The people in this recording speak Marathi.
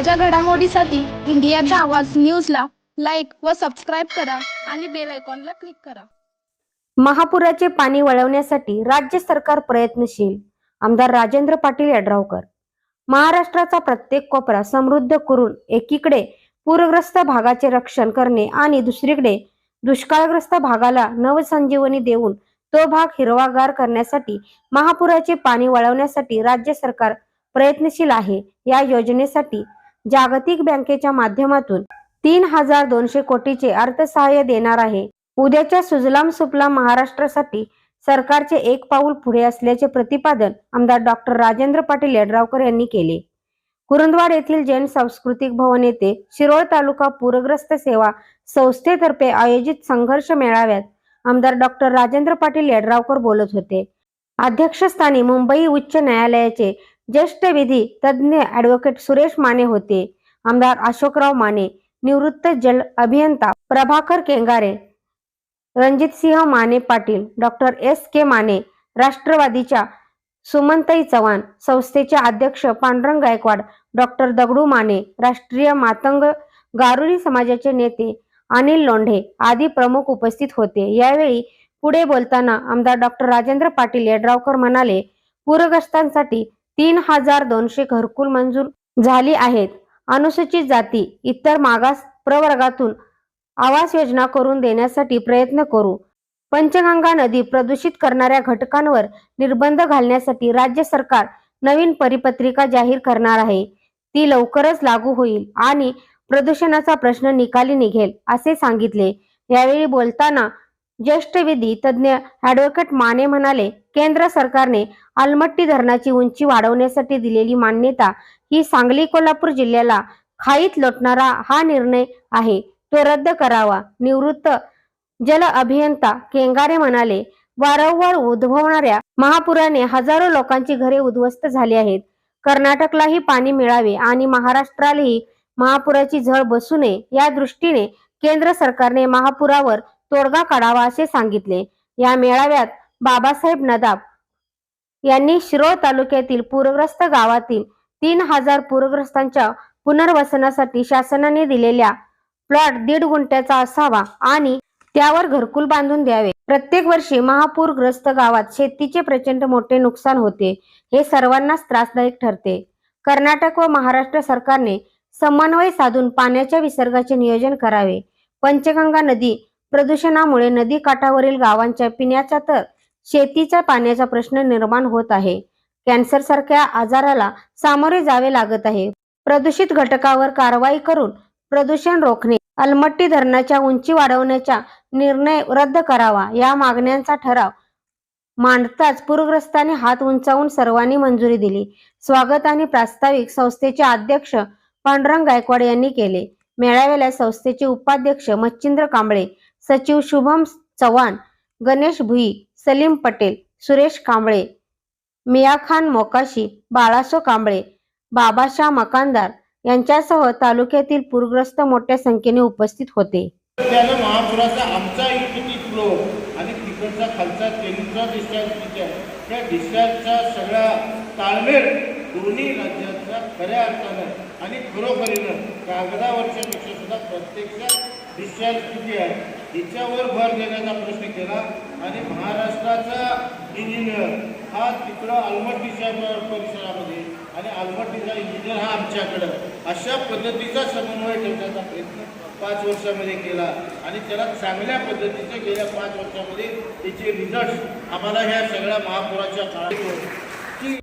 घडामोडीसाठी इंडियाचा आवाज न्यूजला लाईक व सबस्क्राईब करा आणि बेल आयकॉनला क्लिक करा. महापुराचे पाणी वळवण्यासाठी राज्य सरकार प्रयत्नशील आमदार राजेंद्र पाटील यड्रावकर. महाराष्ट्राचा प्रत्येक कोपरा समृद्ध करून एकीकडे पूरग्रस्त भागाचे रक्षण करणे आणि दुसरीकडे दुष्काळग्रस्त भागाला नवसंजीवनी देऊन तो भाग हिरवागार करण्यासाठी महापुराचे पाणी वळवण्यासाठी राज्य सरकार प्रयत्नशील आहे. या योजनेसाठी जागतिक बँकेच्या माध्यमातून तीन हजार दोनशे कोटीचे अर्थसहाय्य देणार आहे. उद्याच्या सुजलाम सुफलाम महाराष्ट्रासाठी सरकारचे एक पाऊल पुढे असल्याचे प्रतिपादन आमदार डॉक्टर राजेंद्र पाटील यड्रावकर यांनी केले. कुरुंदवाड येथील जैन सांस्कृतिक भवन येथे शिरोळ तालुका पूरग्रस्त सेवा संस्थेतर्फे आयोजित संघर्ष मेळाव्यात आमदार डॉक्टर राजेंद्र पाटील यड्रावकर बोलत होते. अध्यक्षस्थानी मुंबई उच्च न्यायालयाचे ज्येष्ठ विधी तज्ज्ञ ॲडव्होकेट सुरेश माने होते. आमदार अशोकराव माने. निवृत्त जल अभियंता Prabhakar Kengare. Ranjitsinh Mane Patil. Doctor S K Mane. राष्ट्रवादीच्या सुमनताई चव्हाण. संस्थेचे अध्यक्ष पांडुरंग गायकवाड. डॉक्टर दगडू माने. राष्ट्रीय मातंग गारुडी समाजाचे नेते अनिल लोंढे आदी प्रमुख उपस्थित होते. यावेळी पुढे बोलताना आमदार डॉक्टर राजेंद्र पाटील यड्रावकर म्हणाले पूरग्रस्तांसाठी तीन हजार दोनशे घरकुल मंजूर झाली आहेत. अनुसूचित जाती इतर मागास प्रवर्गातून आवास योजना करून देण्यासाठी प्रयत्न करू. पंचगंगा नदी प्रदूषित करणाऱ्या घटकांवर निर्बंध घालण्यासाठी राज्य सरकार नवीन परिपत्रिका जाहीर करणार आहे. ती लवकरच लागू होईल आणि प्रदूषणाचा प्रश्न निकाली निघेल असे सांगितले. यावेळी बोलताना ज्येष्ठ विधी तज्ज्ञ ॲडव्होकेट माने म्हणाले केंद्र सरकारने अलमट्टी धरणाची उंची वाढवण्यासाठी दिलेली मान्यता ही सांगली कोल्हापूर जिल्ह्याला खाईत लोटणारा हा निर्णय आहे. तो रद्द करावा. निवृत्त जल अभियंता केंगारे म्हणाले वारंवार उद्भवणाऱ्या महापुराने हजारो लोकांची घरे उद्ध्वस्त झाली आहेत. कर्नाटकलाही पाणी मिळावे आणि महाराष्ट्रालाही महापुराची झळ बसू नये या दृष्टीने केंद्र सरकारने महापुरावर तोडगा काढावा असे सांगितले. या मेळाव्यात बाबासाहेब नदाब यांनी शिरोळ तालुक्यातील पूरग्रस्त गावातील तीन हजार पूरग्रस्तांच्या पुनर्वसनासाठी शासनाने दिलेल्या प्लॉट दीड गुंठ्याचा असावा आणि त्यावर घरकुल बांधून द्यावे. प्रत्येक वर्षी महापूरग्रस्त गावात शेतीचे प्रचंड मोठे नुकसान होते हे सर्वांनाच त्रासदायक ठरते. कर्नाटक व महाराष्ट्र सरकारने समन्वय साधून पाण्याच्या विसर्गाचे नियोजन करावे. पंचगंगा नदी प्रदूषणामुळे नदी काठावरील गावांच्या पिण्याचा तर शेतीच्या पाण्याचा प्रश्न निर्माण होत आहे. कॅन्सर सारख्या आजाराला सामोरे जावे लागत आहे. प्रदूषित घटकावर कारवाई करून प्रदूषण रोखणे अलमट्टी धरणाच्या उंची वाढवण्याचा निर्णय रद्द करावा या मागण्यांचा ठराव मांडताच पूरग्रस्तांनी हात उंचावून सर्वांनी मंजुरी दिली. स्वागत आणि प्रास्ताविक संस्थेचे अध्यक्ष पांडुरंग गायकवाड यांनी केले. मेळाव्याला संस्थेचे उपाध्यक्ष मच्छिंद्र कांबळे सचिव शुभम चव्हाण गणेश भुई सलीम पटेल सुरेश कांबळे मियाखान मोकाशी बाळासो कांबळे बाबाशा मकानदार यांच्यासह तालुक्यातील पूरग्रस्त मोठ्या संख्येने उपस्थित होते. महापुराचा आमचा फ्लो आणि तिकडचा खालचा तेलचा डिस्चार्ज किती आहे? त्या डिस्चार्जचा सगळा ताळमेळ दोन्ही राज्याचा खऱ्या अर्थानं आणि खरोखरीनं कागदावरच्या पेक्षा सुद्धा प्रत्यक्षात डिस्चार्ज किती आहे? तिच्यावर भर देण्याचा प्रश्न केला आणि महाराष्ट्राचा इंजिनियर हा तिकडं अलमट्टीच्या परिसरामध्ये आणि अलमट्टीचा इंजिनियर हा आमच्याकडं अशा पद्धतीचा समन्वय ठेवण्याचा प्रयत्न पाच वर्षामध्ये केला आणि त्याला चांगल्या पद्धतीचे गेल्या पाच वर्षामध्ये त्याचे रिझल्ट आम्हाला ह्या सगळ्या महापुराच्या काळात की